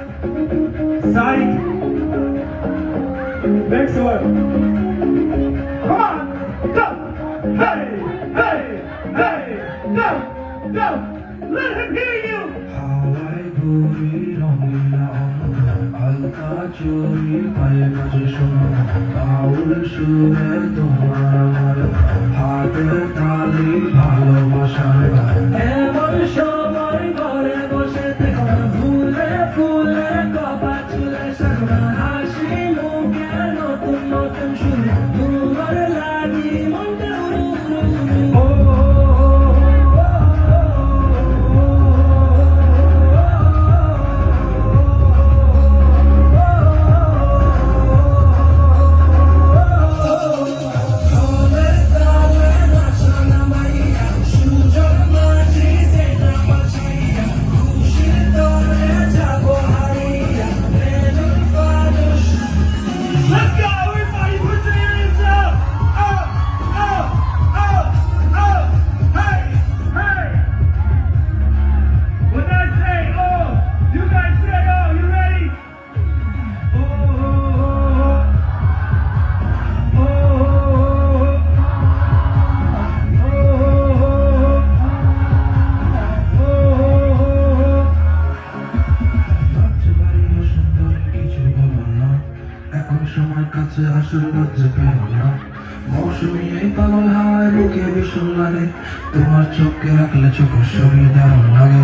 Side. Next one. Come on. Go. Hey, hey, hey. Go, go. Let him hear you. হালকা চুরি পায়ে বাজে শোনো বাউল সুরে তোমার আমার হাতে তালি ভালোবাসার Bye. কাছে আসল লজ্জা পেও মৌসুমি এই পাগল হাওয়ায় বুকে ভীষণ লাগে। তোমার চোখকে রাখলে চোখ শরীর দারুণ লাগে।